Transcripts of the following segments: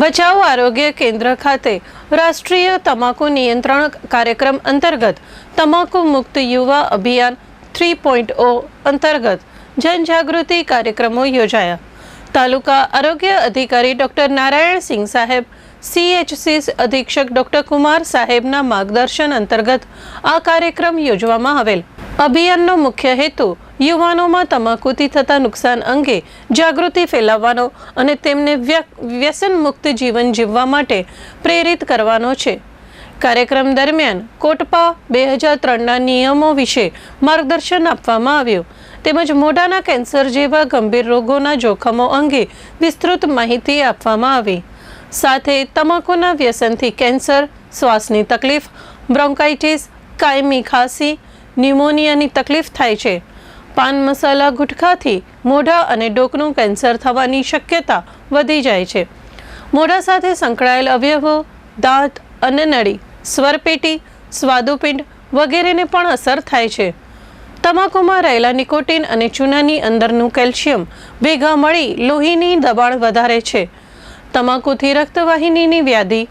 ભચાઉ આરોગ્ય કેન્દ્ર ખાતે રાષ્ટ્રીય તમાકુ નિયંત્રણ કાર્યક્રમ અંતર્ગત તમાકુ મુક્ત યુવા અભિયાન થ્રી પોઈન્ટ ઓ અંતર્ગત જનજાગૃતિ કાર્યક્રમો યોજાયા. તાલુકા આરોગ્ય અધિકારી ડોક્ટર નારાયણ સિંહ સાહેબ સીએચસી અધિક્ષક ડોક્ટર કુમાર સાહેબના માર્ગદર્શન અંતર્ગત આ કાર્યક્રમ યોજવામાં આવેલ. અભિયાનનો મુખ્ય હેતુ યુવાનોમાં તમાકુથી થતા નુકસાન અંગે જાગૃતિ ફેલાવવાનો અને તેમને વ્યસન મુક્ત જીવન જીવવા માટે પ્રેરિત કરવાનો છે. કાર્યક્રમ દરમિયાન કોટપા બે હજાર ત્રણના નિયમો વિશે માર્ગદર્શન આપવામાં આવ્યું. તેમજ મોઢાના કેન્સર જેવા ગંભીર રોગોના જોખમો અંગે વિસ્તૃત માહિતી આપવામાં આવી. સાથે તમાકુના વ્યસનથી કેન્સર, શ્વાસની તકલીફ, બ્રોન્કાઇટિસ, કાયમી ખાંસી ન્યુમોનિયાની તકલીફ થાય છે. પાન મસાલા ગુટખાથી મોઢા અને ડોકનું કેન્સર થવાની શક્યતા વધી જાય છે. મોઢા સાથે સંકળાયેલ અવયવો, દાંત, અને નળી, સ્વરપેટી, સ્વાદુપિંડ વગેરેને પણ અસર થાય છે. તમાકુમાં રહેલા નિકોટીન અને ચૂનાની અંદરનું કેલ્શિયમ ભેગા મળી લોહીની દબાણ વધારે છે. તમાકુથી રક્તવાહિનીની વ્યાધિ,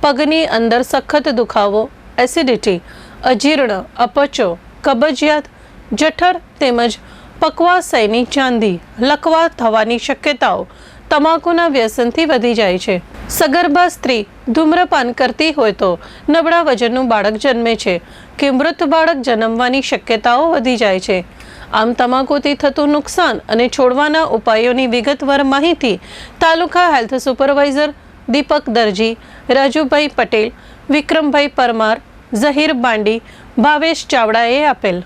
પગની અંદર સખત દુખાવો, એસિડિટી અજીર્ણ, અપચો, કબજિયાત, જઠર તેમજ પકવાશયની ચાંદી લકવા થવાની શક્યતાઓ તમાકુના વ્યસનથી વધી જાય છે. સગર્ભા સ્ત્રી ધૂમ્રપાન કરતી હોય તો નબળા વજનનું બાળક જન્મે છે કે મૃત બાળક જન્મવાની શક્યતાઓ વધી જાય છે. આમ તમાકુથી થતું નુકસાન અને છોડવાના ઉપાયોની વિગતવાર માહિતી તાલુકા હેલ્થ સુપરવાઇઝર દીપક દરજી, રાજુભાઈ પટેલ, વિક્રમભાઈ પરમાર ઝહીર બાંડી ભાવેશ ચાવડાએ આપેલ